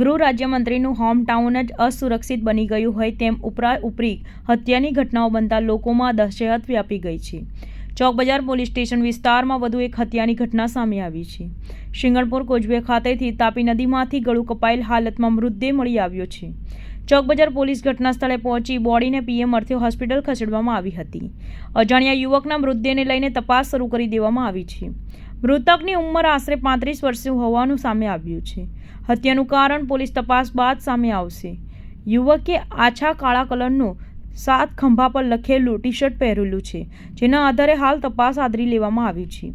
ગૃહ રાજ્યમંત્રીનું home town જ અસુરક્ષિત બની ગયું હોય તેમ ઉપરા ઉપરી હત્યાની ઘટનાઓ બનતા લોકોમાં દહેશત વ્યાપી ગઈ છે. ચોકબજાર પોલીસ સ્ટેશન વિસ્તારમાં વધુ એક હત્યાની ઘટના સામે આવી છે. શિંગણપુર કોજવે ખાતેથી તાપી નદીમાંથી ગળું કપાયેલ હાલતમાં મૃતદેહ મળી આવ્યો છે. ચોકબજાર પોલીસ ઘટના સ્થળે પહોંચી બોડીને પીએમ અર્થે હોસ્પિટલ ખસેડવામાં આવી હતી. અજાણ્યા યુવકના મૃતદેહને લઈને તપાસ શરૂ કરી દેવામાં આવી છે. મૃતકની ઉંમર આશરે પાંત્રીસ વર્ષે હોવાનું સામે આવ્યું છે. હત્યાનું કારણ પોલીસ તપાસ બાદ સામે આવશે. યુવકે આછા કાળા કલરનું સાત ખંભા પર લખેલું ટી શર્ટ પહેરેલું છે, જેના આધારે હાલ તપાસ આદરી લેવામાં આવી છે.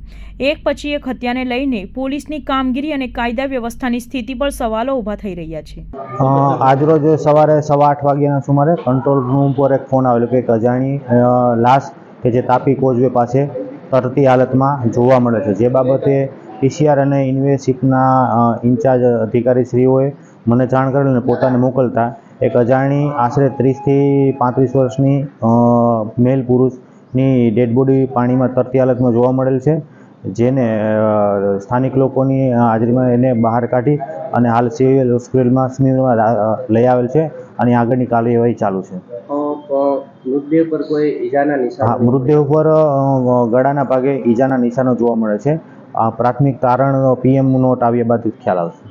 એક પછી એક હત્યાને લઈને પોલીસની કામગીરી અને કાયદા વ્યવસ્થાની સ્થિતિ પર સવાલો ઊભા થઈ રહ્યા છે. આજરોજ સવારે સવા આઠ વાગ્યાના સુમારે કંટ્રોલ રૂમ પર એક ફોન આવેલો કે અજાણી લાશ કે જે તાપી કોઝવે પાસે તરતી હાલતમાં જોવા મળે છે. જે બાબતે પીસીઆર અને ઇન્વેસિકના ઇન્ચાર્જ અધિકારીશ્રીઓએ મને જાણ કરેલ અને પોતાને મોકલતા એક અજાણી, આશરે ત્રીસથી પાંત્રીસ વર્ષની મેલ પુરુષની ડેડ બોડી પાણીમાં તરતી હાલતમાં જોવા મળેલ છે, જેને સ્થાનિક લોકોની હાજરીમાં એને બહાર કાઢી અને હાલ સિવિલ હોસ્પિટલમાં સ્મીરમાં લઈ આવેલ છે અને આગળની કાર્યવાહી ચાલુ છે. મૃતદેહ પર કોઈ ઈજાના નિશાન મૃતદેહ ઉપર ગળાના ભાગે ઈજાના નિશાનો જોવા મળે છે. આ પ્રાથમિક તારણ પીએમ નોટ આવ્યા બાદ ખ્યાલ આવશે.